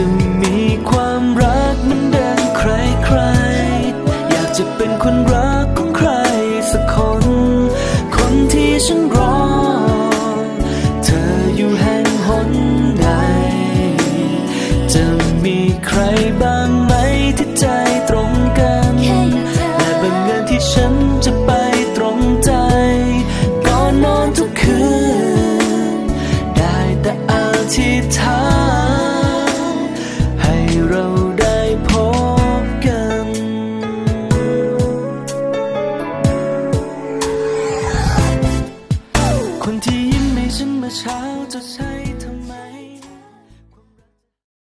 จะมีความรักมันเดินใครใคร อยากจะเป็นคนรักของใครสักคน คนที่ฉันรอ เธออยู่แห่งหนใดจะมีใครบ้างไหมที่ใจตรงกันและบังเอินที่ฉันจะไปตรงใจก่อนนอนทุกคืน ได้แต่อาที่เธอ คนที่ยิ้มให้ฉันเมื่อเช้าจะใช่